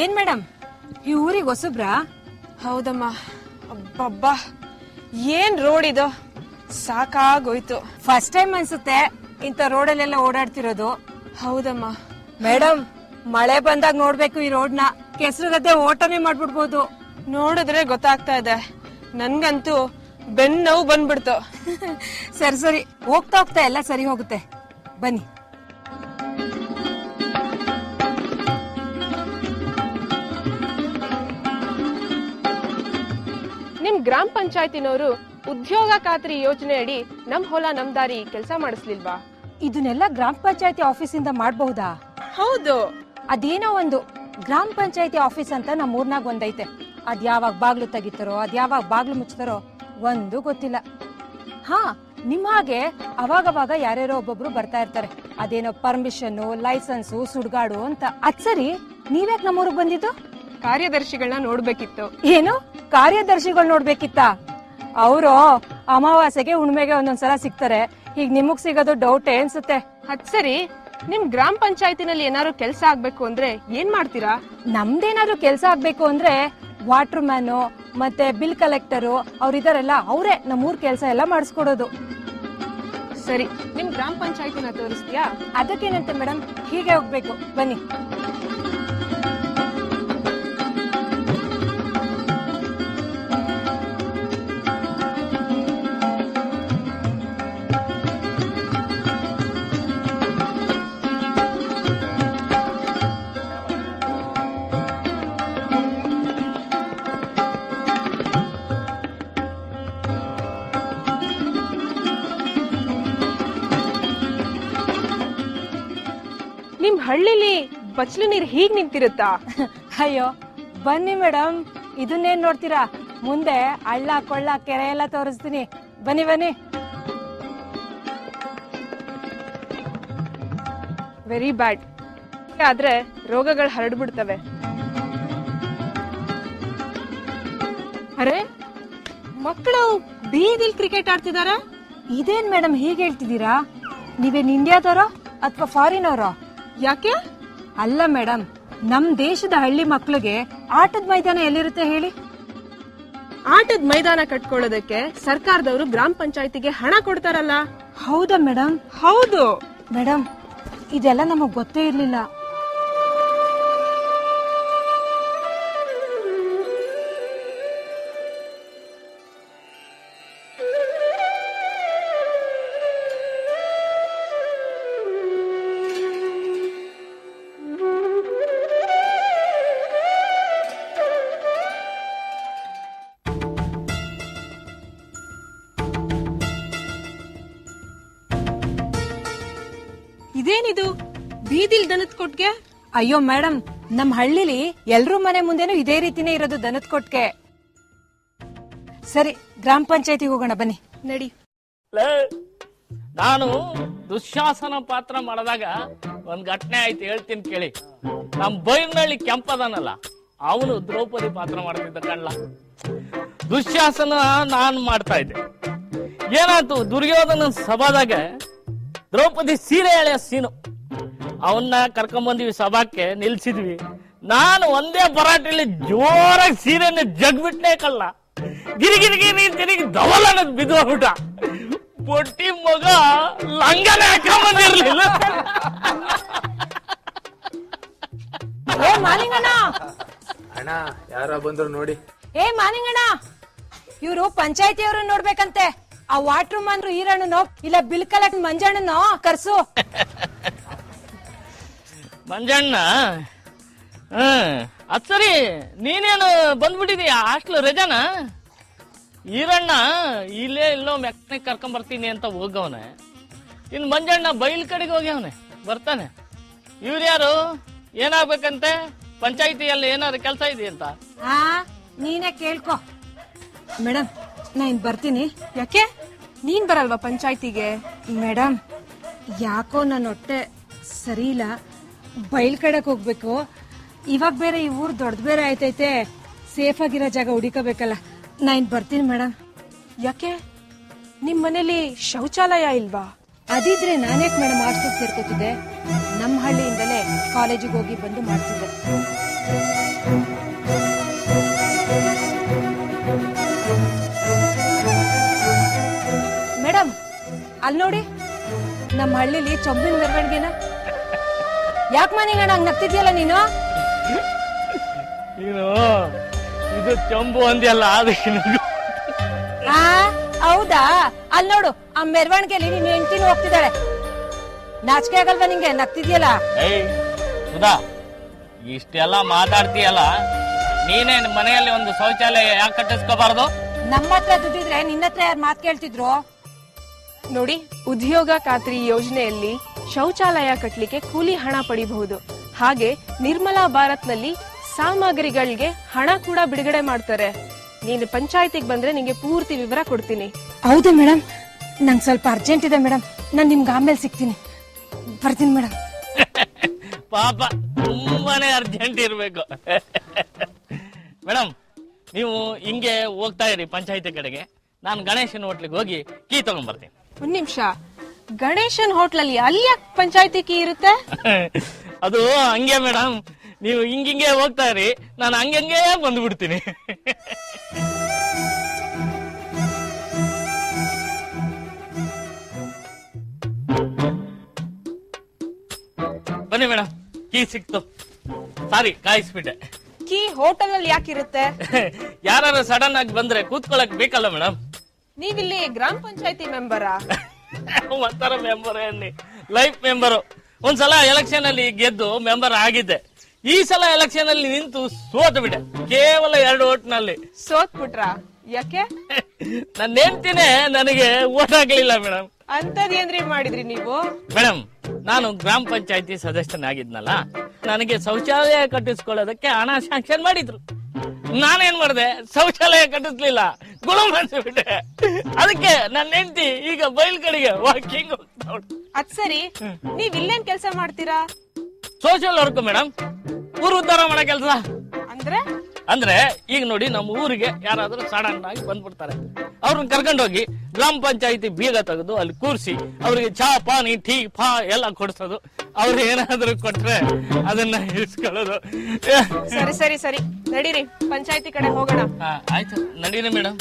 ಏನ್ ಮೇಡಮ್? ಈ ಊರಿಗೆ ಹೊಸಬ್ರಾ? ಹೌದಮ್ಮ. ಅಬ್ಬಬ್ಬಾ. ಏನ್ ರೋಡ್ ಇದು? ಸಾಕಾಗೋಯ್ತು. ಫಸ್ಟ್ ಟೈಮ್ ಅನ್ಸುತ್ತೆ ಇಂಥ ರೋಡಲ್ಲೆಲ್ಲ ಓಡಾಡ್ತಿರೋದು. ಹೌದಮ್ಮ. ಮೇಡಮ್ ಮಳೆ ಬಂದಾಗ ನೋಡ್ಬೇಕು ಈ ರೋಡ್ನ. ಕೆಸರು ಗದ್ದೆ ಓಟನೇ ಮಾಡ್ಬಿಡ್ಬೋದು. ನೋಡಿದ್ರೆ ಗೊತ್ತಾಗ್ತಾ ಇದೆ. ನನ್ಗಂತೂ ಬೆನ್ ನೋವು ಬಂದ್ಬಿಡ್ತು. ಸರಿ ಸರಿ. ಹೋಗ್ತಾ ಹೋಗ್ತಾ ಎಲ್ಲ ಸರಿ ಹೋಗುತ್ತೆ. ಬನ್ನಿ. ನಿಮ್ ಗ್ರಾಮ ಪಂಚಾಯತಿನವರು ಉದ್ಯೋಗ ಖಾತ್ರಿ ಯೋಜನೆ ಅಡಿ ನಮ್ ಹೊಲ ನಮ್ ದಾರಿ ಕೆಲಸ ಮಾಡಿಸ್ಲಿಲ್ವಾ? ಇದನ್ನೆಲ್ಲ ಗ್ರಾಮ ಪಂಚಾಯತಿ ಆಫೀಸಿಂದ ಮಾಡಬಹುದಾ? ಹೌದು. ಅದೇನೋ ಒಂದು ಗ್ರಾಮ ಪಂಚಾಯತಿ ಆಫೀಸ್ ಅಂತ ನಮ್ಮ ಊರ್ನಾಗ ಒಂದೈತೆ. ಅದ್ ಯಾವಾಗ ಬಾಗ್ಲು ತೆಗಿತಾರೋ ಅದ್ ಯಾವಾಗ ಬಾಗ್ಲು ಮುಚ್ತಾರೋ ಒಂದು ಗೊತ್ತಿಲ್ಲ. ಹಾ ನಿಮ್ ಹಾಗೆ ಅವಾಗವಾಗ ಯಾರ್ಯಾರೋ ಒಬ್ಬೊಬ್ರು ಬರ್ತಾ ಇರ್ತಾರೆ. ಅದೇನೋ ಪರ್ಮಿಷನ್ ಲೈಸೆನ್ಸ್ ಸುಡ್ಗಾಡು ಅಂತ. ಅದ್ ಸರಿ ನೀವ್ಯಾಕ್ ನಮ್ಮೂರಿಗೆ ಬಂದಿದ್ದು? ಕಾರ್ಯದರ್ಶಿಗಳನ್ನ ನೋಡ್ಬೇಕಿತ್ತು. ಏನು? ಕಾರ್ಯದರ್ಶಿಗಳು ನೋಡ್ಬೇಕಿತ್ತ? ಅವರು ಅಮಾವಾಸ್ಯೆಗೆ ಹುಣ್ಮೆಗೆ ಒಂದೊಂದ್ಸಲ ಸಿಗ್ತಾರೆ. ಈಗ ನಿಮಗ್ ಸಿಗೋದು ಡೌಟ್ ಅನ್ಸುತ್ತೆ. ಅದ್ ಸರಿ. ನಿಮ್ ಗ್ರಾಮ ಪಂಚಾಯತಿನಲ್ಲಿ ಏನಾದ್ರು ಕೆಲಸ ಆಗ್ಬೇಕು ಅಂದ್ರೆ ಏನ್ ಮಾಡ್ತೀರಾ? ನಮ್ದೇನಾದ್ರೂ ಕೆಲಸ ಆಗ್ಬೇಕು ಅಂದ್ರೆ ವಾಟರ್ ಮ್ಯಾನು ಮತ್ತೆ ಬಿಲ್ ಕಲೆಕ್ಟರು ಅವ್ರಿದಾರಲ್ಲ ಅವರೇ ನಮ್ಮೂರ್ ಕೆಲಸ ಎಲ್ಲ ಮಾಡಿಸ್ಕೊಡೋದು. ಸರಿ. ನಿಮ್ ಗ್ರಾಮ ಪಂಚಾಯತಿನ ತೋರಿಸ್ತೀಯಾ? ಅದಕ್ಕೇನಂತೆ ಮೇಡಮ್? ಹೀಗೆ ಹೋಗ್ಬೇಕು. ಬನ್ನಿ. ಹಳ್ಳಿಲಿ ಬಚ್ಲು ನೀರ್ ಹೀಗ್ ನಿಂತಿರುತ್ತಾ? ಅಯ್ಯೋ ಬನ್ನಿ ಮೇಡಮ್ ಇದನ್ನೇನ್ ನೋಡ್ತೀರಾ? ಮುಂದೆ ಹಳ್ಳ ಕೊಳ್ಳ ಕೆರೆ ಎಲ್ಲ ತೋರಿಸ್ತೀನಿ. ಬನ್ನಿ ಬನ್ನಿ. ವೆರಿ ಬ್ಯಾಡ್ ಆದ್ರೆ ರೋಗಗಳು ಹರಡ್ಬಿಡ್ತವೆ. ಅರೆ ಮಕ್ಕಳು ಬೀದಿಲ್ ಕ್ರಿಕೆಟ್ ಆಡ್ತಿದಾರ? ಇದೇನ್ ಮೇಡಮ್ ಹೀಗೆ ಹೇಳ್ತಿದ್ದೀರಾ? ನೀವೇನ್ ಇಂಡಿಯಾದವರೋ ಅಥವಾ ಫಾರಿನ್ ಅವರೋ ಯಾಕೆ? ಅಲ್ಲ ಮೇಡಮ್ ನಮ್ ದೇಶದ ಹಳ್ಳಿ ಮಕ್ಳಿಗೆ ಆಟದ ಮೈದಾನ ಎಲ್ಲಿರುತ್ತೆ ಹೇಳಿ? ಆಟದ ಮೈದಾನ ಕಟ್ಕೊಳ್ಳೋದಕ್ಕೆ ಸರ್ಕಾರದವರು ಗ್ರಾಮ ಪಂಚಾಯತಿಗೆ ಹಣ ಕೊಡ್ತಾರಲ್ಲ. ಹೌದಾ ಮೇಡಮ್ ಹೌದು. ಮೇಡಮ್ ಇದೆಲ್ಲ ನಮಗ್ ಗೊತ್ತೇ ಇರ್ಲಿಲ್ಲ. ದನದ ಕೊಟ್ಗೆ ಅಯ್ಯೋ ಮೇಡಮ್ ನಮ್ ಹಳ್ಳಿಲಿ ಎಲ್ರೂ ಮನೆ ಮುಂದೆನೂ ಇದೇ ರೀತಿನೇ ಇರೋದು ದನದ ಕೊಟ್ಗೆ ಸರಿ ಗ್ರಾಮ ಪಂಚಾಯತಿ ಹೋಗೋಣ ಬನ್ನಿ. ನಡಿ. ಲೇ, ನಾನು ದುಶ್ಯಾಸನ ಪಾತ್ರ ಮಾಡಿದಾಗ ಒಂದ್ ಘಟನೆ ಆಯ್ತು ಹೇಳ್ತೀನಿ ಕೇಳಿ. ನಮ್ ಬೈರ್ನಳ್ಳಿ ಕೆಂಪದನಲ್ಲ ಅವನು ದ್ರೌಪದಿ ಪಾತ್ರ ಮಾಡ್ತಿದ್ದ ಕಳ್ಳ ದುಶ್ಯಾಸನ ನಾನ್ ಮಾಡ್ತಾ ಇದ್ದೆ. ಏನಾಯ್ತು ದುರ್ಯೋಧನ ಸಭಾದಾಗ ದ್ರೌಪದಿ ಸೀರೆ ಎಳೆಯ ಸೀನು. ಅವನ್ನ ಕರ್ಕೊಂಬಂದಿವಿ ಸಭಾಕ್ಕೆ ನಿಲ್ಸಿದ್ವಿ. ನಾನು ಒಂದೇ ಪರಾಟೆಯಲ್ಲಿ ಜೋರಾಗಿ ಸೀರೆನ ಜಗ್ಬಿಟ್ನೆ ಕಳ್ಳ. ಗಿರಿ ಗಿರಿ ಗಿರಿ ತಿರುಗಿ ಧವಲ್ ಅನ್ನೋದು ಬಿದ್ದೋಗ್ಬಿಟ್ಟ ಪೊಟ್ಟಿ ಮಗ ಲಂಗನೆ ಹಾಕೊಂಬಂದಿರ್ಲಿಲ್ಲ. ಏ ಮಾಲಿಂಗಣ್ಣ. ಅಣ್ಣ ಯಾರ ಬಂದ್ರು ನೋಡಿ. ಏ ಮಾಲಿಂಗಣ್ಣ ಇವ್ರು ಪಂಚಾಯತಿ ಅವ್ರ ನೋಡ್ಬೇಕಂತೆ. ಆ ವಾಟರ್ ಅಂದ್ರು ಈರಣ್ಣನೋ ಇಲ್ಲ ಬಿಲ್ ಕಲೆಕ್ಟ್ ಮಂಜಣ್ಣನೋ ಕರ್ಸು. ಮಂಜಣ್ಣ, ಹ್ಮ್ ಸರಿ, ನೀನೇನು ಬಂದ್ಬಿಟ್ಟಿದೀಯ ಹಾಸ್ಟ್ಲ್ ರಜಾನ? ಈರಣ್ಣ, ಇಲ್ಲೇ ಇಲ್ಲೋ ಮೆಕ್ನಿಕ್ ಕರ್ಕೊಂಡ್ ಬರ್ತೀನಿ ಅಂತ ಹೋಗವನೆ. ಇನ್ ಮಂಜಣ್ಣ ಬೈಲ್ ಕಡೆಗೆ ಹೋಗ್ಯವನೆ, ಬರ್ತಾನೆ. ಇವ್ರು ಯಾರು? ಏನಾಗ್ಬೇಕಂತೆ? ಪಂಚಾಯಿತಿಯಲ್ಲಿ ಏನಾದ್ರು ಕೆಲಸ ಇದೆಯಂತ ಹಾ ನೀನೇ ಕೇಳ್ಕೊ. ಮೇಡಮ್ ನಾ ಇನ್ ಬರ್ತೀನಿ. ಯಾಕೆ? ನೀನ್ ಬರಲ್ವಾ ಪಂಚಾಯ್ತಿಗೆ? ಮೇಡಮ್ ಯಾಕೋ ನನ್ನ ಹೊಟ್ಟೆ ಸರಿ ಇಲ್ಲ. ಬಯಲ್ ಕಡೆಗೆ ಹೋಗ್ಬೇಕು. ಇವಾಗ ಬೇರೆ ಈ ಊರು ದೊಡ್ಡ ಬೇರೆ ಆಯ್ತೈತೆ. ಸೇಫ್ ಆಗಿರೋ ಜಾಗ ಹುಡುಕಬೇಕಲ್ಲ. ನಾ ಇನ್ ಬರ್ತೀನಿ ಮೇಡಮ್ ಯಾಕೆ? ನಿಮ್ ಮನೇಲಿ ಶೌಚಾಲಯ ಇಲ್ವಾ? ಅದಿದ್ರೆ ನಾನೇಕ್ ಮೇಡಮ್ ಹಾಸ್ಟೆಲ್ ಸೇರ್ಕೋತಿದ್ದೆ. ನಮ್ಮ ಹಳ್ಳಿಯಿಂದಲೇ ಕಾಲೇಜಿಗೆ ಹೋಗಿ ಬಂದು ಮಾಡ್ತಿದ್ದೆ. ಮೇಡಮ್ ಅಲ್ಲಿ ನೋಡಿ ನಮ್ಮ ಹಳ್ಳಿಲಿ ಚೊಂಬಿನ ಮೆರವಣಿಗೆನ ಯಾಕೆ ಮನೆಗಣ ಹಂಗ್ ನಗ್ತಿದ್ಯಲ್ಲ ನೀನು? ನೀನು ಇದು ಚಂಬು ಅಂದ್ಯಲ್ಲ ಅದಕ್ಕೆ ನಂಗೆ ಆ ಹೌದಾ? ಅಲ್ಲಿ ನೋಡು ಆ ಮೆರವಣಿಗೆಲಿ ನಿನ್ನ ಹೆಂಡತಿನೂ ಹೋಗ್ತಿದ್ದಾಳೆ ನಾಚಿಕೆ ಆಗಲ್ವಾ ನಿಂಗೆ? ನಗ್ತಿದ್ಯಲ್ಲ? ಏಯ್ ಸುಧಾ ಇಷ್ಟೆಲ್ಲ ಮಾತಾಡ್ತೀಯಲ್ಲ ನೀನೇ ಮನೆಯಲ್ಲಿ ಒಂದು ಶೌಚಾಲಯ ಯಾಕೆ ಕಟ್ಟಿಸ್ಕೋಬಾರ್ದು? ನಮ್ಮ ಹತ್ರ ದುಡ್ಡಿದ್ರೆ ನಿನ್ನ ಹತ್ರ ಯಾರು ಮಾತು ಕೇಳ್ತಿದ್ರು? ನೋಡಿ ಉದ್ಯೋಗ ಖಾತ್ರಿ ಯೋಜನೆಯಲ್ಲಿ ಶೌಚಾಲಯ ಕಟ್ಟಲಿಕ್ಕೆ ಕೂಲಿ ಹಣ ಪಡಿಬಹುದು. ಹಾಗೆ ನಿರ್ಮಲಾ ಭಾರತ್ನಲ್ಲಿ ಸಾಮಗ್ರಿಗಳಿಗೆ ಹಣ ಕೂಡ ಬಿಡುಗಡೆ ಮಾಡ್ತಾರೆ. ನೀನು ಪಂಚಾಯತಿಗೆ ಬಂದ್ರೆ ನಿಂಗೆ ಪೂರ್ತಿ ವಿವರ ಕೊಡ್ತೀನಿ. ಹೌದು ಮೇಡಮ್ ನಂಗೆ ಸ್ವಲ್ಪ ಅರ್ಜೆಂಟ್ ಇದೆ ಮೇಡಮ್ ನಾನು ನಿಮ್ಗೆ ಆಮೇಲೆ ಸಿಗ್ತೀನಿ. ಬರ್ತೀನಿ ಮೇಡಮ್ ಪಾಪ ತುಂಬಾನೇ ಅರ್ಜೆಂಟ್ ಇರಬೇಕು. ಮೇಡಮ್ ನೀವು ಹಿಂಗೆ ಹೋಗ್ತಾ ಇರಿ ಪಂಚಾಯತಿ ಕಡೆಗೆ. ನಾನು ಗಣೇಶನ ಹೋಟ್ಲಿಗೆ ಹೋಗಿ ಕೀ ತಗೊಂಡ್ಬರ್ತೀನಿ ಒಂದ್ ನಿಮಿಷ. ಗಣೇಶನ್ ಹೋಟ್ಲಲ್ಲಿ ಅಲ್ಲಿ ಯಾಕೆ ಪಂಚಾಯತಿ ಕೀ ಇರುತ್ತೆ? ಅದು ಹಂಗೆ ಮೇಡಮ್ ನೀವು ಹಿಂಗಿಂಗೆ ಹೋಗ್ತಾ ಇರಿ. ನಾನು ಹಂಗಂಗೆ ಬಂದ್ಬಿಡ್ತೀನಿ. ಬನ್ನಿ ಮೇಡಮ್ ಕೀ ಸಿಕ್ತು. ಸಾರಿ ಕಾಯಿಸ್ಬಿಟ್ಟೆ. ಕೀ ಹೋಟೆಲ್ ಅಲ್ಲಿ ಯಾಕಿರುತ್ತೆ ಯಾರು ಸಡನ್ ಆಗಿ ಬಂದ್ರೆ ಕೂತ್ಕೊಳಕ್ ಬೇಕಲ್ಲ ಮೇಡಮ್ ನೀವಿಲ್ಲಿ ಗ್ರಾಮ ಪಂಚಾಯತಿ ಮೆಂಬರಾ? ಒಂಥರ ಮೆಂಬರ್ ಎಲ್ಲಿ ಲೈಫ್ ಮೆಂಬರು ಒಂದ್ಸಲ ಎಲೆಕ್ಷನ್ ಅಲ್ಲಿ ಗೆದ್ದು ಮೆಂಬರ್ ಆಗಿದ್ದೆ. ಈ ಸಲ ಎಲೆಕ್ಷನ್ ಅಲ್ಲಿ ನಿಂತು ಸೋತು ಬಿಟ್ಟೆ. ಕೇವಲ ಎರಡು ಓಟ್ನಲ್ಲಿ. ಸೋತ್ಬಿಟ್ರಾ? ಯಾಕೆ? ನನ್ನ ಹೆಂಡ್ತಿನೇ ನನಗೆ ಓಟ್ ಆಗ್ಲಿಲ್ಲ ಮೇಡಮ್. ಅಂತದೇನ್ರಿ ಮಾಡಿದ್ರಿ ನೀವು? ಮೇಡಮ್ ನಾನು ಗ್ರಾಮ ಪಂಚಾಯತಿ ಸದಸ್ಯನಾಗಿದ್ನಲ್ಲ ನನಗೆ ಶೌಚಾಲಯ ಕಟ್ಟಿಸ್ಕೊಳ್ಳೋದಕ್ಕೆ ಹಣ ಸ್ಯಾಂಕ್ಷನ್ ಮಾಡಿದ್ರು. ನಾನೇನ್ ಮಾಡಿದೆ? ಶೌಚಾಲಯ ಕಟ್ಟಿಸ್ಲಿಲ್ಲ. ಗುಣ ಮಾಡಿಸ್ಬಿಟ್ಟೆ ಅದಕ್ಕೆ ನನ್ನ ಹೆಂಡತಿ ಈಗ ಬಯಲ್ ಕಡೆಗೆ ವಾಕಿಂಗ್ ಅದ್ ಸರಿ. ನೀವ್ ಇಲ್ಲೇನ್ ಕೆಲಸ ಮಾಡ್ತೀರಾ? ಸೋಷಿಯಲ್ ವರ್ಕ್ ಮೇಡಮ್ ಊರ್ ಉದ್ಧಾರ ಮಾಡೋ ಕೆಲಸ. ಅಂದ್ರೆ? ಅಂದ್ರೆ ಈಗ ನೋಡಿ ನಮ್ಮ ಊರಿಗೆ ಯಾರಾದ್ರೂ ಸಡನ್ ಆಗಿ ಬಂದ್ಬಿಡ್ತಾರೆ. ಅವ್ರನ್ನ ಕರ್ಕೊಂಡೋಗಿ ಗ್ರಾಮ ಪಂಚಾಯತಿ ಬೀಗ ತೆಗೆದು ಅಲ್ಲಿ ಕೂರಿಸಿ ಅವ್ರಿಗೆ ಚಾ ಪಾನಿ ಟೀ ಫಾ ಎಲ್ಲ ಕೊಡ್ಸೋದು. ಅವ್ರು ಏನಾದ್ರೂ ಕೊಟ್ರೆ ಅದನ್ನ ಇಳಿಸ್ಕೊಳ್ಳೋದು ಸರಿ ಸರಿ ಸರಿ. ನಡೀರಿ. ಪಂಚಾಯತಿ ಕಡೆ ಹೋಗೋಣ. ಆಯ್ತು. ನಡೀರಿ ಮೇಡಮ್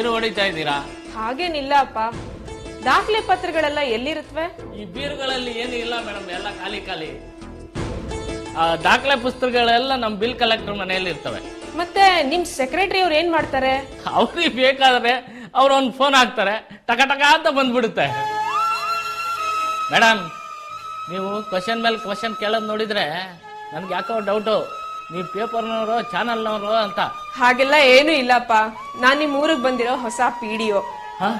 ಬೀರು ಹೊಡಿತಾ ಇದ್ದೀರಾ? ಹಾಗೇನಿಲ್ಲ ಅಪ್ಪ ದಾಖಲೆ ಪತ್ರಗಳೆಲ್ಲ ಎಲ್ಲಿರುತ್ತವೆ ಈ ಬೀರುಗಳಲ್ಲಿ ಏನು ಇಲ್ಲ ಮೇಡಮ್ ಎಲ್ಲ ಖಾಲಿ ಖಾಲಿ. ಆ, ದಾಖಲೆ ಪುಸ್ತಕಗಳೆಲ್ಲ ನಮ್ ಬಿಲ್ ಕಲೆಕ್ಟರ್ ಮನೆಯಲ್ಲಿ ಇರ್ತವೆ. ಮತ್ತೆ ನಿಮ್ ಸೆಕ್ರೆಟರಿ ಅವ್ರು ಏನ್ ಮಾಡ್ತಾರೆ? ಅವ್ರಿಗೆ ಬೇಕಾದ್ರೆ ಅವ್ರು ಒಂದು ಫೋನ್ ಹಾಕ್ತಾರೆ ಟಕ ಟಕ ಅಂತ ಬಂದ್ಬಿಡುತ್ತೆ. ಮೇಡಮ್ ನೀವು ಕ್ವಶನ್ ಮೇಲೆ ಕ್ವಶನ್ ಕೇಳೋದು ನೋಡಿದ್ರೆ ನನ್ಗೆ ಯಾಕೋ ಡೌಟು ನೀವು ಪೇಪರ್ನವರು ಚಾನಲ್ನವರು ಅಂತ. ಹಾಗೆಲ್ಲ ಏನು ಇಲ್ಲಪ್ಪ. ನಾನ್ ನಿಮ್ ಊರಿಗೆ ಬಂದಿರೋ ಹೊಸ ಪಿಡಿಒ ಹಾ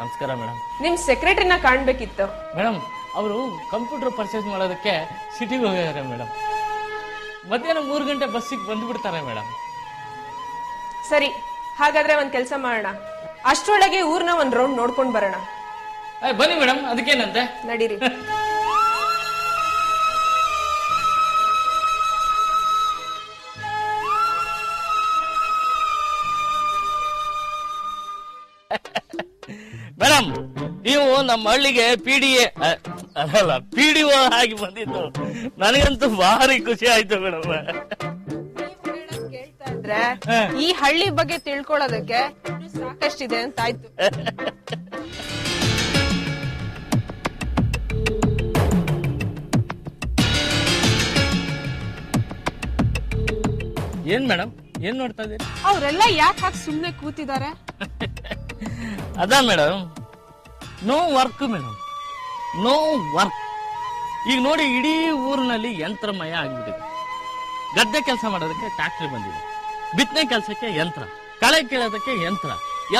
ನಮಸ್ಕಾರ ಮೇಡಮ್ ನಿಮ್ ಸೆಕ್ರೆಟರಿನ ಕಾಣ್ಬೇಕಿತ್ತು. ಮೇಡಮ್ ಅವರು ಕಂಪ್ಯೂಟರ್ ಪರ್ಚೇಸ್ ಮಾಡೋದಕ್ಕೆ ಸಿಟಿಗೆ ಹೋಗಿದ್ದಾರೆ ಮೇಡಮ್ ಮಧ್ಯಾಹ್ನ ಮೂರು ಗಂಟೆ ಬಸ್ಸಿಗೆ ಬಂದ್ಬಿಡ್ತಾರೆ ಮೇಡಮ್ ಸರಿ ಹಾಗಾದ್ರೆ ಒಂದ್ ಕೆಲಸ ಮಾಡೋಣ. ಅಷ್ಟ್ರೊಳಗೆ ಊರ್ನ ಒಂದ್ ರೌಂಡ್ ನೋಡ್ಕೊಂಡ್ ಬರೋಣ. ಬನ್ನಿ ಮೇಡಮ್ ಅದಕ್ಕೇನಂತೆ? ನಡೀರಿ. ನೀವು ನಮ್ಮ ಹಳ್ಳಿಗೆ ಪಿ ಡಿ ಎ ಅಲ್ಲ ಪಿ ಡಿ ಒ ಆಗಿ ಬಂದಿದ್ದು. ನನಗಂತೂ ಭಾರಿ ಖುಷಿ ಆಯ್ತು ಮೇಡಮ್. ಇದ್ರೆ ಈ ಹಳ್ಳಿ ಬಗ್ಗೆ ತಿಳ್ಕೊಳ್ಳೋದಕ್ಕೆ ಸಾಕಷ್ಟು ಸಾಕಷ್ಟಿದೆ ಅಂತ ಆಯ್ತು. ಏನ್ ಮೇಡಮ್? ಏನ್ ನೋಡ್ತಾ ಇದ್ದೀರಿ? ಅವರೆಲ್ಲ ಯಾಕೆ ಹಾಕಿ ಸುಮ್ನೆ ಕೂತಿದ್ದಾರೆ? ಅದ madam no work madam no work ಈಗ ನೋಡಿ ಇಡೀ ಊರಿನಲ್ಲಿ ಯಂತ್ರಮಯ ಆಗಿಬಿಟ್ಟಿದೆ. ಗದ್ದೆ ಕೆಲಸ ಮಾಡೋದಕ್ಕೆ ಟ್ಯಾಕ್ಟ್ರಿ ಬಂದಿದೆ. ಬಿತ್ತನೆ ಕೆಲಸಕ್ಕೆ ಯಂತ್ರ ಕಳೆ ಕೇಳೋದಕ್ಕೆ ಯಂತ್ರ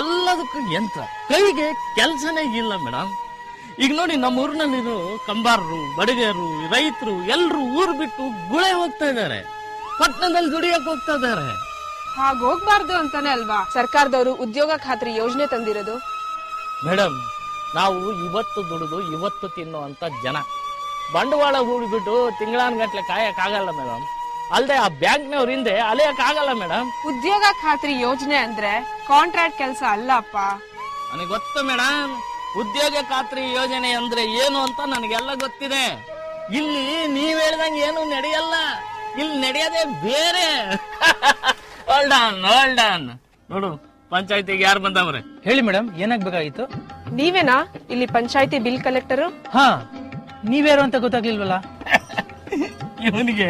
ಎಲ್ಲದಕ್ಕೂ ಯಂತ್ರ. ಕೈಗೆ ಕೆಲಸನೇ ಇಲ್ಲ ಮೇಡಮ್ ಈಗ ನೋಡಿ ನಮ್ಮ ಊರಿನಲ್ಲಿರೋ ಕಂಬಾರರು ಬಡಗರು ರೈತರು ಎಲ್ಲರೂ ಊರು ಬಿಟ್ಟು ಗುಳೆ ಹೋಗ್ತಾ ಇದ್ದಾರೆ. ಪಟ್ಟಣದಲ್ಲಿ ದುಡಿಯಕ್ಕೆ ಹೋಗ್ತಾ ಇದ್ದಾರೆ. ಹಾಗ ಹೋಗ್ಬಾರ್ದು ಅಂತಾನೆ ಅಲ್ವಾ? ಸರ್ಕಾರದವರು ಉದ್ಯೋಗ ಖಾತ್ರಿ ಯೋಜನೆ ತಂದಿರೋದು. ಮೇಡಮ್ ನಾವು ಇವತ್ತು ದುಡಿದು ಇವತ್ತು ತಿನ್ನುವಂಥ ಜನ. ಬಂಡವಾಳ ಹೂಡಿಬಿಟ್ಟು ತಿಂಗಳಾನ್ಗಟ್ಲೆ ಕಾಯಕ್ಕಾಗಲ್ಲ ಮೇಡಮ್ ಅಲ್ಲದೆ ಆ ಬ್ಯಾಂಕ್ನವ್ರ ಹಿಂದೆ ಅಲೆಯಕ್ಕಾಗಲ್ಲ ಮೇಡಮ್ ಉದ್ಯೋಗ ಖಾತ್ರಿ ಯೋಜನೆ ಅಂದ್ರೆ ಕಾಂಟ್ರಾಕ್ಟ್ ಕೆಲಸ ಅಲ್ಲಪ್ಪ. ನನಗೆ ಗೊತ್ತು ಮೇಡಮ್ ಉದ್ಯೋಗ ಖಾತ್ರಿ ಯೋಜನೆ ಅಂದ್ರೆ ಏನು ಅಂತ ನನಗೆಲ್ಲ ಗೊತ್ತಿದೆ. ಇಲ್ಲಿ ನೀವ್ ಹೇಳ್ದಂಗೆ ಏನು ನಡೆಯಲ್ಲ. ಇಲ್ಲಿ ನಡೆಯೋದೇ ಬೇರೆ. ಹೋಲ್ಡ್ ಆನ್ ಹೋಲ್ಡ್ ಆನ್ ನೋಡು ಪಂಚಾಯತಿಗೆ ಯಾರು ಬಂದವ್ರೆ? ಹೇಳಿ ಮೇಡಮ್ ಏನಾಗ್ಬೇಕಾಗಿತ್ತು? ನೀವೇನಾ ಇಲ್ಲಿ ಪಂಚಾಯತಿ ಬಿಲ್ ಕಲೆಕ್ಟರ್? ಹಾ ನೀವ್ಯಾರು ಅಂತ ಗೊತ್ತಾಗ್ಲಿಲ್ವಲ್ಲ? ಇವನಿಗೆ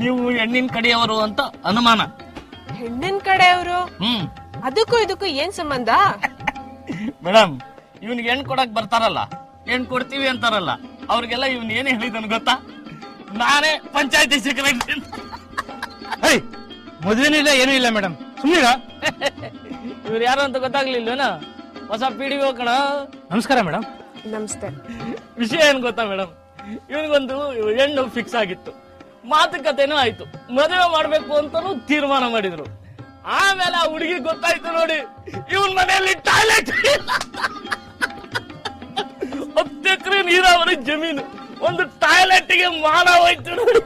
ನೀವು ಹೆಣ್ಣಿನ ಕಡೆಯವರು ಅಂತ ಅನುಮಾನ. ಹೆಣ್ಣಿನ ಕಡೆಯವರು? ಹ್ಮ್. ಅದಕ್ಕೂ ಇದಕ್ಕೂ ಏನ್ ಸಂಬಂಧ? ಮೇಡಮ್ ಇವನಿಗೆ ಹೆಣ್ ಕೊಡಕ್ ಬರ್ತಾರಲ್ಲ ಹೆಣ್ ಕೊಡ್ತೀವಿ ಅಂತಾರಲ್ಲ ಅವ್ರಿಗೆಲ್ಲ ಇವನ್ ಏನ್ ಹೇಳಿದನು ಗೊತ್ತಾ? ನಾನೇ ಪಂಚಾಯತಿ ಸೆಕ್ರೆಟರಿ. ಹೇಯ್ ಮದುವೆನೂ ಇಲ್ಲ ಏನೂ ಇಲ್ಲ ಮೇಡಮ್ ಸುಮ್ಮನೆ ಇವ್ರು ಯಾರು ಅಂತ ಗೊತ್ತಾಗ್ಲಿಲ್ವೇನ? ಹೊಸ ಪೀಡಿ ಕಣ. ನಮಸ್ಕಾರ ಮೇಡಮ್ ನಮಸ್ತೆ. ವಿಷಯ ಏನ್ ಗೊತ್ತಾ ಮೇಡಮ್ ಇವನಿಗೊಂದು ಹೆಣ್ಣು ಫಿಕ್ಸ್ ಆಗಿತ್ತು. ಮಾತುಕತೆನೂ ಆಯ್ತು. ಮದುವೆ ಮಾಡ್ಬೇಕು ಅಂತಾನು ತೀರ್ಮಾನ ಮಾಡಿದ್ರು. ಆಮೇಲೆ ಆ ಹುಡುಗಿ ಗೊತ್ತಾಯ್ತು ನೋಡಿ ಇವನ್ ಮನೆಯಲ್ಲಿ ಟಾಯ್ಲೆಟ್ ಹತ್ತು ಎಕರೆ ನೀರಾವರಿ ಜಮೀನು. ಒಂದು ಟಾಯ್ಲೆಟ್ಗೆ ಮಾನ ಹೋಯ್ತು ನೋಡಿ.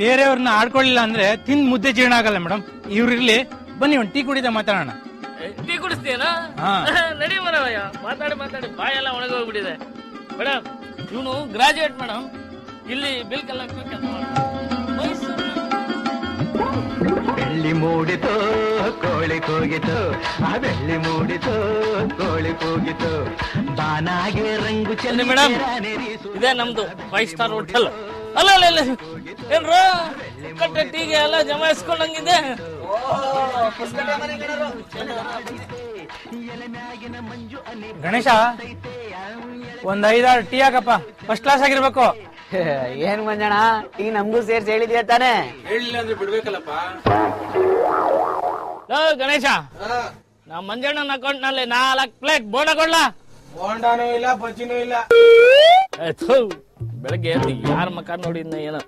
ಬೇರೆಯವ್ರನ್ನ ಆಡ್ಕೊಳ್ಳಿಲ್ಲ ಅಂದ್ರೆ ತಿಂದ್ ಮುದ್ದೆ ಜೀರ್ಣ ಆಗಲ್ಲ ಮೇಡಮ್ ಇವ್ರಿರ್ಲಿ ಬನ್ನಿ ಒಂದು ಟೀ ಕುಡಿದ ಮಾತಾಡೋಣ. ಟೀ ಕುಡಿಸ್ತೀಯನಾ ಹಾ. ನಡಿ ಮರವಯ್ಯ ಮಾತಾಡಿ ಮಾತಾಡಿ ಬಾಯೆಲ್ಲ ಒಣಗೋಗ್ಬಿಟ್ಟಿದೆ. ಮೇಡಮ್ ಇವನು ಗ್ರಾಜುಯೇಟ್ ಮೇಡಮ್. ಇಲ್ಲಿ ಬಿಲ್ ಕಲೆಕ್ಟರ್ ಕೆಲಸ ಬೆಳ್ಳಿ ಮೂಡಿತು ಕೋಳಿ ಕೂಗಿತು. ಆ ಬೆಳ್ಳಿ ಮೂಡಿತು ಕೋಳಿ ಕೂಗಿತು. ಬಾನಾಗೆ ರಂಗು ಚೆಲ್ಲಿ ಮೇಡಮ್ ಇದೇ ನಮ್ದು ಫೈವ್ ಸ್ಟಾರ್ ಹೋಟೆಲ್ ಅಲ್ಲ ಅಲ್ಲ ಅಲ್ಲ ಏನ್ರ ಕಟ್ಟ ಟೀಗೆ ಎಲ್ಲ ಜಮಾಯಿಸ್ಕೊಂಡಂಗಿದೆ. ಗಣೇಶ ಒಂದ್ ಐದಾರು ಟೀ ಹಾಕಪ್ಪ. ಫಸ್ಟ್ ಕ್ಲಾಸ್ ಆಗಿರ್ಬೇಕು. ಏನ್ ಮಂಜಣ್ಣ? ಈಗ ನಮ್ಗೂ ಸೇರ್ಸಿ ಹೇಳಿದ್ಯಾ ತಾನೆ? ಹೇಳಿಲ್ಲ ಅಂದ್ರೆ ಬಿಡ್ಬೇಕಲ್ಲಪ್ಪ. ಲೋ, ಗಣೇಶ. ನಮ್ಮ ಮಂಜಣ್ಣನ ಅಕೌಂಟ್ನಲ್ಲಿ ನಾಲ್ಕು ಪ್ಲೇಟ್ ಬೋಂಡ ಕೊಡ್ಲ? ಬೋಂಡಾನೂ ಇಲ್ಲ ಬಜ್ಜಿನೂ ಇಲ್ಲ. ಬೆಳಗ್ಗೆ ಎದ್ದು ಯಾರ ಮಕ್ಕ ನೋಡಿದ್ನ ಏನೋ?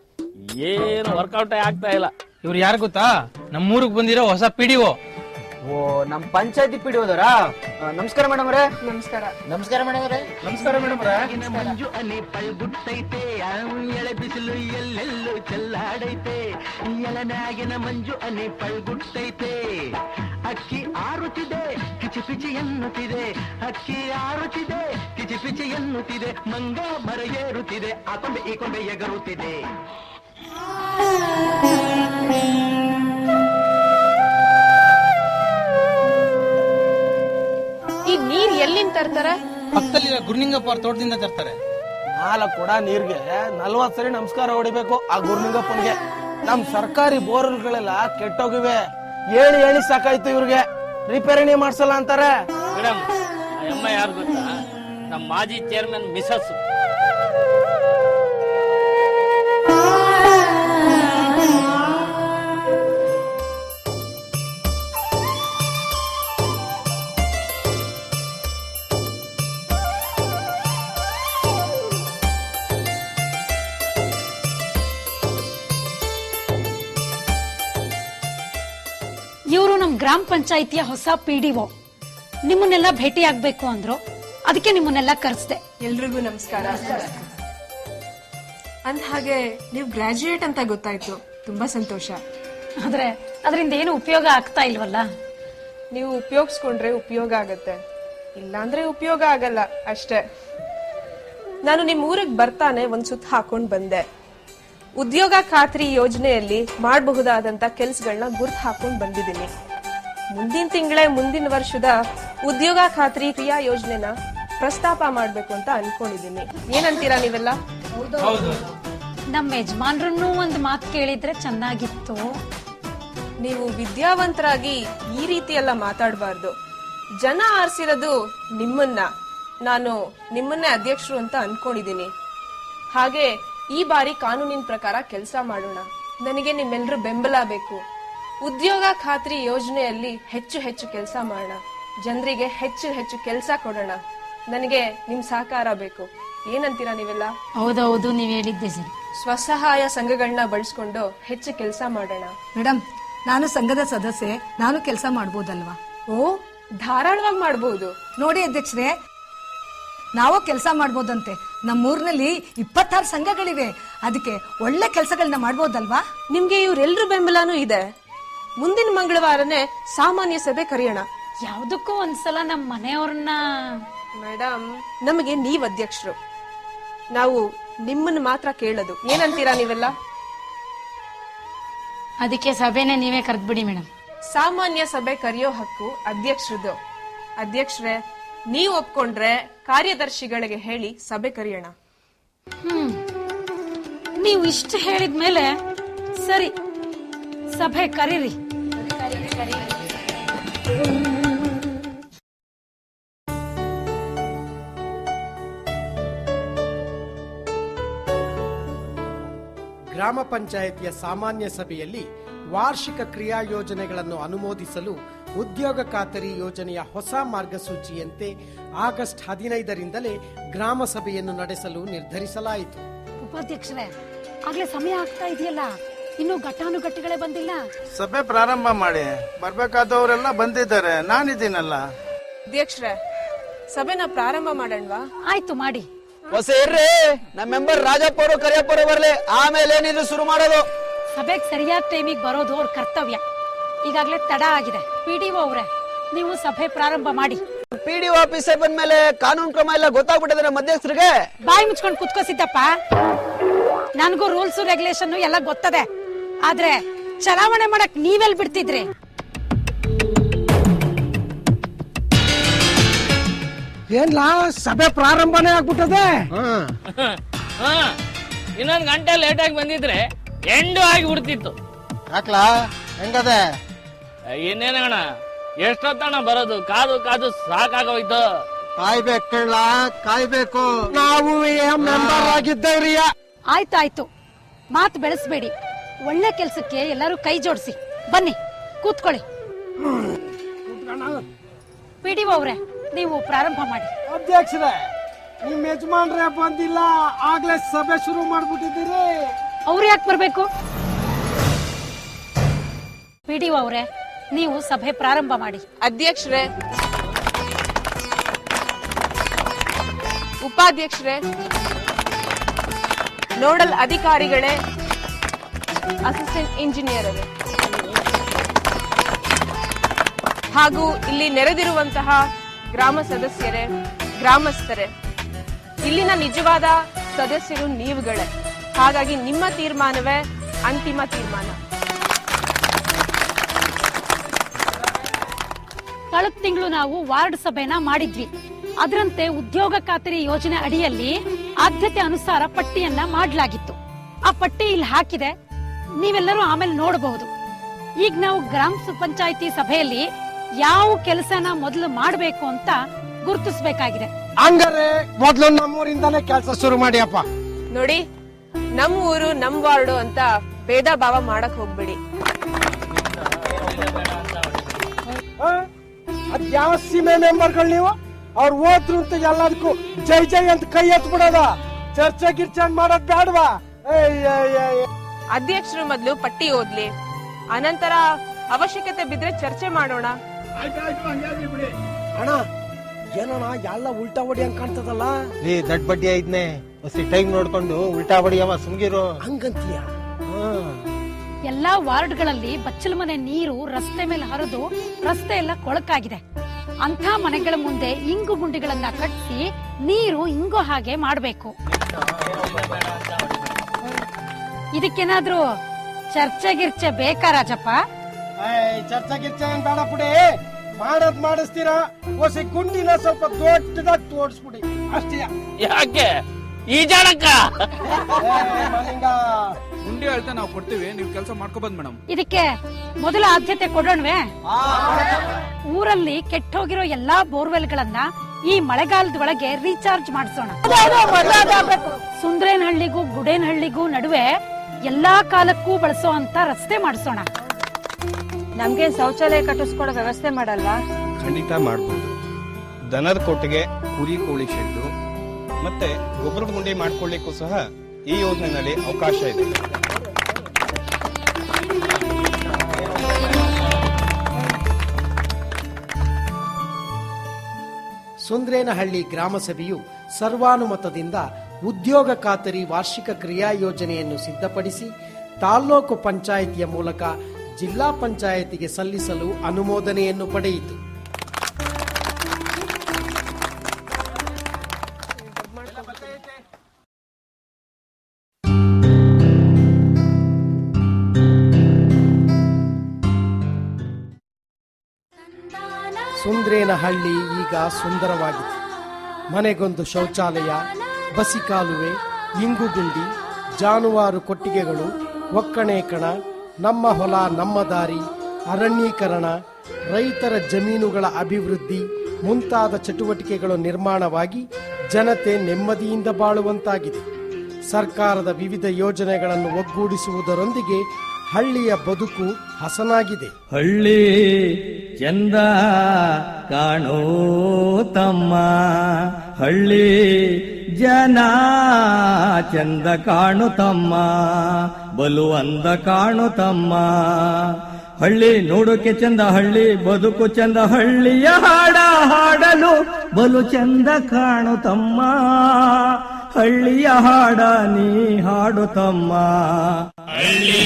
ಏನು ವರ್ಕೌಟ್ ಆಗ್ತಾ ಇಲ್ಲ. ಇವ್ರು ಯಾರು ಗೊತ್ತಾ? ನಮ್ಮೂರಿಗೆ ಬಂದಿರೋ ಹೊಸ ಪಿಡಿಒ. ಓ ನಮ್ ಪಂಚಾಯತಿ ಪಿಡಿಯೋದರಾ ನಮಸ್ಕಾರ ಮೇಡಮ್ ಅವರೇ. ನಮಸ್ಕಾರ. ನಮಸ್ಕಾರ ಮೇಡಮ್ ಅವರೇ. ನಮಸ್ಕಾರ ಮೇಡಮ್ ಮಂಜು ಅನೆ ಪಳ್ಗುಟ್ಟೈತೆ ಗುಟ್ಟೈತೆ ಎಳೆ ಬಿಸಿಲು ಎಲ್ಲೆಲ್ಲೂ ಚೆಲ್ಲಾಡೈತೆ. ಎಲನಾಗಿನ ಮಂಜು ಅನೆ ಪಳ್ಗುಟ್ಟೈತೆ. ಅಕ್ಕಿ ಆರುತ್ತಿದೆ ಕಿಚಿ ಪಿಚಿ ಎನ್ನುತ್ತಿದೆ. ಅಕ್ಕಿ ಆರುತ್ತಿದೆ ಕಿಚಿ ಪಿಚಿ ಎನ್ನುತ್ತಿದೆ. ಮಂಗ ಮರ ಏರುತ್ತಿದೆ ಆ ಕೊಂಬೆ ಈ ಕೊಂಬೆ ಎಗರುತ್ತಿದೆ. ಈ ನೀರ್ ಎಲ್ಲಿಂದ ತರ್ತಾರೆ? ಪಕ್ಕದಲ್ಲಿ ಗುರುನಿಂಗಪ್ಪ ಅವ್ರ ತೋಟದಿಂದ ತರ್ತಾರೆ. ನಾಲ್ಕು ಕೊಡ ನೀರ್ಗೆ ನಲ್ವತ್ ಸರಿ ನಮಸ್ಕಾರ ಹೊಡಿಬೇಕು ಆ ಗುರ್ನಿಂಗಪ್ಪನಿಗೆ ನಮ್ ಸರ್ಕಾರಿ ಬೋರ್ವೆಲ್ಗಳೆಲ್ಲ ಕೆಟ್ಟೋಗಿವೆ. ಹೇಳಿ ಹೇಳಿ ಸಾಕಾಯ್ತು ಇವ್ರಿಗೆ. ರಿಪೇರಣಿ ಮಾಡ್ಸಲ್ಲ ಅಂತಾರೆ. ಮೇಡಮ್ ಅಮ್ಮ ಯಾರು ಗೊತ್ತಾ? ನಮ್ಮ ಮಾಜಿ ಚೇರ್ಮನ್ ಮಿಸಸ್ ಇವರು ನಮ್ ಗ್ರಾಮ ಪಂಚಾಯಿತಿಯ ಹೊಸ ಪಿಡಿಒ ನಿಮ್ಮನ್ನೆಲ್ಲ ಭೇಟಿ ಆಗ್ಬೇಕು ಅಂದ್ರು. ಅದಕ್ಕೆ ನಿಮ್ಮನ್ನೆಲ್ಲ ಕರೆಸ್ದೆ. ಎಲ್ರಿಗೂ ನಮಸ್ಕಾರ. ಅಂದ ಹಾಗೆ ನೀವು ಗ್ರಾಜುಯೇಟ್ ಅಂತ ಗೊತ್ತಾಯ್ತು. ತುಂಬಾ ಸಂತೋಷ. ಆದ್ರೆ ಅದರಿಂದ ಏನು ಉಪಯೋಗ ಆಗ್ತಾ ಇಲ್ವಲ್ಲ? ನೀವು ಉಪಯೋಗಿಸ್ಕೊಂಡ್ರೆ ಉಪಯೋಗ ಆಗತ್ತೆ. ಇಲ್ಲಾಂದ್ರೆ ಉಪಯೋಗ ಆಗಲ್ಲ ಅಷ್ಟೇ. ನಾನು ನಿಮ್ಮ ಊರಿಗೆ ಬರ್ತಾನೆ ಒಂದ್ ಸುತ್ತ ಹಾಕೊಂಡ್ ಬಂದೆ. ಉದ್ಯೋಗ ಖಾತ್ರಿ ಯೋಜನೆಯಲ್ಲಿ ಮಾಡಬಹುದಾದಂತ ಕೆಲಸಗಳನ್ನ ಗುರ್ತು ಹಾಕೊಂಡು ಬಂದಿದ್ದೀನಿ. ಮುಂದಿನ ತಿಂಗಳೇ ಮುಂದಿನ ವರ್ಷದ ಉದ್ಯೋಗ ಖಾತ್ರಿ ಕ್ರಿಯಾ ಯೋಜನೆನ ಪ್ರಸ್ತಾಪ ಮಾಡಬೇಕು ಅಂತ ಅನ್ಕೊಂಡಿದ್ದೀನಿ. ಏನಂತೀರಾ ನೀವೆಲ್ಲ? ನಮ್ಮ ಯಜಮಾನ್ರನ್ನೂ ಒಂದು ಮಾತು ಕೇಳಿದ್ರೆ ಚೆನ್ನಾಗಿತ್ತು. ನೀವು ವಿದ್ಯಾವಂತರಾಗಿ ಈ ರೀತಿ ಎಲ್ಲ ಮಾತಾಡಬಾರ್ದು. ಜನ ಆರಿಸಿರೋದು ನಿಮ್ಮನ್ನ. ನಾನು ನಿಮ್ಮನ್ನೇ ಅಧ್ಯಕ್ಷರು ಅಂತ ಅನ್ಕೊಂಡಿದ್ದೀನಿ. ಹಾಗೆ ಈ ಬಾರಿ ಕಾನೂನಿನ ಪ್ರಕಾರ ಕೆಲಸ ಮಾಡೋಣ. ನನಗೆ ನಿಮ್ಮೆಲ್ಲರೂ ಬೆಂಬಲ ಬೇಕು. ಉದ್ಯೋಗ ಖಾತ್ರಿ ಯೋಜನೆಯಲ್ಲಿ ಹೆಚ್ಚು ಹೆಚ್ಚು ಕೆಲಸ ಮಾಡೋಣ. ಜನರಿಗೆ ಹೆಚ್ಚು ಹೆಚ್ಚು ಕೆಲಸ ಕೊಡೋಣ. ನನಗೆ ನಿಮ್ ಸಹಕಾರ ಬೇಕು. ಏನಂತೀರಾ ನೀವೆಲ್ಲ? ಹೌದೌದು ನೀವ್ ಹೇಳಿದ್ದೆ ಸರ್. ಸ್ವಸಹಾಯ ಸಂಘಗಳನ್ನ ಬಳಸ್ಕೊಂಡು ಹೆಚ್ಚು ಕೆಲಸ ಮಾಡೋಣ. ಮೇಡಮ್ ನಾನು ಸಂಘದ ಸದಸ್ಯೆ ನಾನು ಕೆಲಸ ಮಾಡ್ಬೋದಲ್ವಾ? ಓ ಧಾರಾಳವಾಗಿ ಮಾಡಬಹುದು ನೋಡಿ ಅಧ್ಯಕ್ಷರೇ ನಾವು ಕೆಲಸ ಮಾಡ್ಬೋದಂತೆ. ನಮ್ಮೂರಿನಲ್ಲಿ ಇಪ್ಪತ್ತಾರು ಸಂಘಗಳಿವೆ. ಅದಕ್ಕೆ ಒಳ್ಳೆ ಕೆಲಸಗಳನ್ನ ಮಾಡ್ಬೋದಲ್ವಾ? ನಿಮ್ಗೆ ಇವ್ರೆಲ್ರ ಬೆಂಬಲನೂ ಇದೆ. ಮುಂದಿನ ಮಂಗಳವಾರನೇ ಸಾಮಾನ್ಯ ಸಭೆ ಕರೆಯೋಣ. ಯಾವ್ದಕ್ಕೂ ಒಂದ್ಸಲ ನಮ್ಮ ಮನೆಯವ್ರನ್ನ ಮೇಡಮ್ ನಮಗೆ ನೀವ್ ಅಧ್ಯಕ್ಷರು. ನಾವು ನಿಮ್ಮನ್ನ ಮಾತ್ರ ಕೇಳೋದು. ಏನಂತೀರಾ ನೀವೆಲ್ಲ? ಅದಕ್ಕೆ ಸಭೆನೇ ನೀವೇ ಕರೆದ್ಬಿಡಿ ಮೇಡಮ್. ಸಾಮಾನ್ಯ ಸಭೆ ಕರೆಯೋ ಹಕ್ಕು ಅಧ್ಯಕ್ಷರದು ಅಧ್ಯಕ್ಷರೇ ನೀವು ಒಪ್ಕೊಂಡ್ರೆ ಕಾರ್ಯದರ್ಶಿಗಳಿಗೆ ಹೇಳಿ ಸಭೆ ಕರೆಯೋಣ. ಹ್ಮ್. ನೀವು ಇಷ್ಟು ಹೇಳಿದ್ಮೇಲೆ ಸರಿ ಸಭೆ ಕರೀರಿ. ಗ್ರಾಮ ಪಂಚಾಯತಿಯ ಸಾಮಾನ್ಯ ಸಭೆಯಲ್ಲಿ ವಾರ್ಷಿಕ ಕ್ರಿಯಾ ಯೋಜನೆಗಳನ್ನು ಅನುಮೋದಿಸಲು ಉದ್ಯೋಗ ಖಾತರಿ ಯೋಜನೆಯ ಹೊಸ ಮಾರ್ಗಸೂಚಿಯಂತೆ ಆಗಸ್ಟ್ ಹದಿನೈದರಿಂದಲೇ ಗ್ರಾಮ ಸಭೆಯನ್ನು ನಡೆಸಲು ನಿರ್ಧರಿಸಲಾಯಿತು. ಉಪಾಧ್ಯಕ್ಷರೇ ಆಗ್ಲೇ ಸಮಯ ಆಗ್ತಾ ಇದೆಯಲ್ಲ? ಇನ್ನು ಘಟ್ಟಾನುಘಟ್ಟಿಗಳೇ ಬಂದಿಲ್ಲ? ಸಭೆ ಪ್ರಾರಂಭ ಮಾಡಿ ಬರ್ಬೇಕಾದವರೆಲ್ಲ ಬಂದಿದ್ದಾರೆ ನಾನಿದ್ದೀನಲ್ಲ. ಅಧ್ಯಕ್ಷರೇ ಸಭೆನ ಪ್ರಾರಂಭ ಮಾಡಣ್ವಾ? ಆಯ್ತು ಮಾಡಿ. ಹೊಸ ಇರ್ರಿ ನಮ್ಮ ಮೆಂಬರ್ ರಾಜಪ್ಪ ಅವರು ಕರಿಯಪ್ಪ ಅವರು ಬರ್ಲಿ. ಆಮೇಲೆ ಏನಿದ್ರು ಶುರು ಮಾಡೋದು? ಸಭೆಗೆ ಸರಿಯಾದ ಟೈಮಿಗೆ ಬರೋದು ಅವ್ರ ಕರ್ತವ್ಯ. ಈಗಾಗ್ಲೇ ತಡ ಆಗಿದೆ. ಪಿಡಿಒ ಅವ್ರೆ ನೀವು ಸಭೆ ಪ್ರಾರಂಭ ಮಾಡಿ. ಪಿ ಡಿ ಆಫೀಸರ್ ಬಂದ್ಮೇಲೆ ಕಾನೂನು ಕ್ರಮ ಎಲ್ಲ ಗೊತ್ತಾಗ್ಬಿಟ್ಟಿದ್ರೆ ಮಧ್ಯಸ್ಥರಿಗೆ? ಬಾಯಿ ಮುಚ್ಕೊಂಡು ಕುತ್ಕೋಸಿದ್ದಪ್ಪ. ನನಗೂ ರೂಲ್ಸ್ ರೆಗ್ಯುಲೇಷನ್ ಎಲ್ಲ ಗೊತ್ತದೆ. ಆದ್ರೆ ಚಲಾವಣೆ ಮಾಡಕ್ ನೀವೆಲ್ ಬಿಡ್ತಿದ್ರಿ? ಏನ್ಲ? ಸಭೆ ಪ್ರಾರಂಭನೇ ಆಗ್ಬಿಟ್ಟದೆ. ಹಾ. ಇನ್ನೊಂದು ಗಂಟೆ ಲೇಟಾಗಿ ಬಂದಿದ್ರೆ ಎಂಡು ಆಗಿ ಬಿಡ್ತಿತ್ತು. ಯಾಕ್ಲಾ? ಹೆಂಗದೆ? ಇನ್ನೇನಣ್ಣ ಎಷ್ಟೊತ್ತಣ್ಣ ಬರೋದು? ಕಾದು ಕಾದು ಸಾಕಾಗೋಯ್ತು. ಕಾಯ್ಬೇಕು ಕೇಳ ಕಾಯ್ಬೇಕು. ನಾವು ಮೆಂಬರ್ ಆಗಿದ್ದೇವ್ರಿಯ ಆಯ್ತಾಯ್ತು. ಮಾತು ಬೆಳೆಸ್ಬೇಡಿ. ಒಳ್ಳೆ ಕೆಲ್ಸಕ್ಕೆ ಎಲ್ಲರೂ ಕೈ ಜೋಡಿಸಿ. ಬನ್ನಿ ಕೂತ್ಕೊಳ್ಳಿ. ಪಿಡಿಒ ಅವ್ರೆ ನೀವು ಪ್ರಾರಂಭ ಮಾಡಿ. ಅಧ್ಯಕ್ಷರೇ ನಿಮ್ ಯಜಮಾನ್ರೆ ಬಂದಿಲ್ಲ? ಆಗ್ಲೇ ಸಭೆ ಶುರು ಮಾಡ್ಬಿಟ್ಟಿದ್ದೀರಿ. ಅವ್ರು ಯಾಕೆ ಬರ್ಬೇಕು? ಪಿಡಿಒ ಅವರೇ ನೀವು ಸಭೆ ಪ್ರಾರಂಭ ಮಾಡಿ. ಅಧ್ಯಕ್ಷರೇ ಉಪಾಧ್ಯಕ್ಷರೇ ನೋಡಲ್ ಅಧಿಕಾರಿಗಳೇ ಅಸಿಸ್ಟೆಂಟ್ ಇಂಜಿನಿಯರ್ ಹಾಗೂ ಇಲ್ಲಿ ನೆರೆದಿರುವಂತಹ ಗ್ರಾಮ ಸದಸ್ಯರೇ, ಗ್ರಾಮಸ್ಥರೇ, ಇಲ್ಲಿನ ನಿಜವಾದ ಸದಸ್ಯರು ನೀವುಗಳೇ. ಹಾಗಾಗಿ ನಿಮ್ಮ ತೀರ್ಮಾನವೇ ಅಂತಿಮ ತೀರ್ಮಾನ. ಕಳೆದ ತಿಂಗಳು ನಾವು ವಾರ್ಡ್ ಸಭೆನ ಮಾಡಿದ್ವಿ. ಅದರಂತೆ ಉದ್ಯೋಗ ಖಾತರಿ ಯೋಜನೆ ಅಡಿಯಲ್ಲಿ ಆದ್ಯತೆ ಅನುಸಾರ ಪಟ್ಟಿಯನ್ನ ಮಾಡಲಾಗಿತ್ತು. ಆ ಪಟ್ಟಿ ಇಲ್ಲಿ ಹಾಕಿದೆ. ನೀವೆಲ್ಲರೂ ಆಮೇಲೆ ನೋಡಬಹುದು. ಈಗ ನಾವು ಗ್ರಾಮ ಪಂಚಾಯತಿ ಸಭೆಯಲ್ಲಿ ಯಾವ ಕೆಲಸನ ಮೊದಲು ಮಾಡಬೇಕು ಅಂತ ಗುರುತಿಸಬೇಕಾಗಿದೆ. ಹಂಗಾರೆ ಮೊದ್ಲು ನಮ್ಮೂರಿಂದಾನೇ ಕೆಲಸ ಶುರು ಮಾಡಿಯಪ್ಪ. ನೋಡಿ ನಮ್ ಊರು ನಮ್ ವಾರ್ಡು ಅಂತ ಭೇದ ಭಾವ ಮಾಡಕ್ ಹೋಗ್ಬೇಡಿ. ಅದ್ ಯಾವ ಸೀಮೆ ಮೆಂಬರ್ಗಳು ನೀವು? ಅವ್ರು ಹೋದ್ರು ಅಂತ ಎಲ್ಲದಕ್ಕೂ ಜೈ ಜೈ ಅಂತ ಕೈ ಎತ್ ಬಿಡೋದ ಚರ್ಚೆ ಗಿರ್ಚೆ ಮಾಡೋದ್ ಬೇಡವಾ ಅಧ್ಯಕ್ಷರು ಮೊದ್ಲು ಪಟ್ಟಿ ಓದ್ಲಿ. ಅನಂತರ ಅವಶ್ಯಕತೆ ಬಿದ್ರೆ ಚರ್ಚೆ ಮಾಡೋಣ. ಅಣ್ಣ ಏನಣ್ಣ ಎಲ್ಲ ಉಲ್ಟಾ ಹೊಡಿ ಹಂಗ್ ಕಾಣ್ತದಲ್ಲ? ರೀ ದಡ್ ಬಡ್ಡಿ ಐದ್ನೆ. ಹೊಸಿ ಟೈಮ್ ನೋಡ್ಕೊಂಡು ಉಲ್ಟಾ ಹೊಡಿಯವ ಸುಮ್ಗಿರು. ಹಂಗಂತೀಯ? ಎಲ್ಲಾ ವಾರ್ಡ್ಗಳಲ್ಲಿ ಬಚ್ಚಲ ಮನೆ ನೀರು ರಸ್ತೆ ಮೇಲೆ ಹರಿದು ರಸ್ತೆ ಎಲ್ಲ ಕೊಳಕಾಗಿದೆ. ಅಂತ ಮನೆಗಳ ಮುಂದೆ ಇಂಗು ಗುಂಡಿಗಳನ್ನ ಕಟ್ಟಿ ನೀರು ಇಂಗು ಹಾಗೆ ಮಾಡಬೇಕು. ಇದಕ್ಕೇನಾದ್ರೂ ಚರ್ಚೆ ಗಿರ್ಚೆ ಬೇಕಾ ರಾಜಪ್ಪ? ಚರ್ಚೆ ಗಿರ್ಚೆ ಏನ್ ಬೇಡ ಪುಡಿ. ಮಾಡದ್ ಮಾಡಿಸ್ತೀರಾ? ಹೊಸ ಗುಂಡಿನ ಸ್ವಲ್ಪ ದೊಡ್ಡದಾಗಿ ತೋಡಿಸ್ಬಿಡಿ ಅಷ್ಟೇ. ಯಾಕೆ? ಈಜಾಡಕ್ಕ ಮನಿಂಗ ಗುಂಡಿ ಅಳ್ತೆ ನಾವು ಕೊಡ್ತೀವಿ ನೀವು ಕೆಲಸ ಮಾಡ್ಕೊಬಂದ್ ಮೇಡಮ್ ಇದಕ್ಕೆ ಮೊದಲ ಆದ್ಯತೆ ಕೊಡೋಣವೆ. ಊರಲ್ಲಿ ಕೆಟ್ಟೋಗಿರೋ ಎಲ್ಲಾ ಬೋರ್ವೆಲ್ಗಳನ್ನ ಈ ಮಳೆಗಾಲದ ಒಳಗೆ ರೀಚಾರ್ಜ್ ಮಾಡಿಸೋಣ. ಸುಂದ್ರೇನಹಳ್ಳಿಗೂ ಗುಡೇನಹಳ್ಳಿಗೂ ನಡುವೆ ಎಲ್ಲಾ ಕಾಲಕ್ಕೂ ಬಳಸೋ ಅಂತ ರಸ್ತೆ ಮಾಡಿಸೋಣ. ನಮ್ಗೆ ಶೌಚಾಲಯ ಕಟ್ಟಿಸ್ಕೊಡೋ ವ್ಯವಸ್ಥೆ ಮಾಡಲ್ವಾ? ಖಂಡಿತ ಮಾಡ್ಬೋದು. ದನದ ಕೊಟ್ಟಿಗೆ ಕುರಿ ಕೋಳಿ ಶೆಡ್ಡು ಮತ್ತೆ ಗೊಬ್ಬರದ ಗುಂಡಿ ಮಾಡ್ಕೊಳ್ಳಿಕ್ಕೂ ಸಹ ಈ ಯೋಜನೆಯಲ್ಲಿ ಅವಕಾಶ ಇದೆ. ಸುಂದ್ರೇನಹಳ್ಳಿ ಗ್ರಾಮ ಸಭೆಯು ಸರ್ವಾನುಮತದಿಂದ ಉದ್ಯೋಗ ಖಾತರಿ ವಾರ್ಷಿಕ ಕ್ರಿಯಾ ಯೋಜನೆಯನ್ನು ಸಿದ್ಧಪಡಿಸಿ ತಾಲ್ಲೂಕು ಪಂಚಾಯಿತಿಯ ಮೂಲಕ ಜಿಲ್ಲಾ ಪಂಚಾಯಿತಿಗೆ ಸಲ್ಲಿಸಲು ಅನುಮೋದನೆಯನ್ನು ಪಡೆಯಿತು. ಸುಂದ್ರೇನಹಳ್ಳಿ ಈಗ ಸುಂದರವಾಗಿದೆ. ಮನೆಗೊಂದು ಶೌಚಾಲಯ, ಬಸಿಕಾಲುವೆ, ಇಂಗುಗುಂಡಿ, ಜಾನುವಾರು ಕೊಟ್ಟಿಗೆಗಳು, ಒಕ್ಕಣೆ ಕಣ ನಮ್ಮ ಹೊಲ, ನಮ್ಮ ದಾರಿ, ಅರಣ್ಯೀಕರಣ, ರೈತರ ಜಮೀನುಗಳ ಅಭಿವೃದ್ಧಿ ಮುಂತಾದ ಚಟುವಟಿಕೆಗಳು ನಿರ್ಮಾಣವಾಗಿ ಜನತೆ ನೆಮ್ಮದಿಯಿಂದ ಬಾಳುವಂತಾಗಿದೆ. ಸರ್ಕಾರದ ವಿವಿಧ ಯೋಜನೆಗಳನ್ನು ಒಗ್ಗೂಡಿಸುವುದರೊಂದಿಗೆ ಹಳ್ಳಿಯ ಬದುಕು ಹಸನಾಗಿದೆ. ಹಳ್ಳಿ ಚಂದ ಕಾಣೋ ತಮ್ಮ ಹಳ್ಳಿ ಜನ ಚಂದ ಕಾಣು ತಮ್ಮ ಬಲು ಅಂದ ಕಾಣು ತಮ್ಮ. ಹಳ್ಳಿ ನೋಡೋಕೆ ಚಂದ ಹಳ್ಳಿ, ಬದುಕು ಚಂದ ಹಳ್ಳಿಯ ಹಾಡ ಹಾಡಲು ಬಲು ಚಂದ ಕಾಣು ತಮ್ಮ. ಹಳ್ಳಿಯ ಹಾಡ ನೀ ಹಾಡು ತಮ್ಮ. ಹಳ್ಳಿ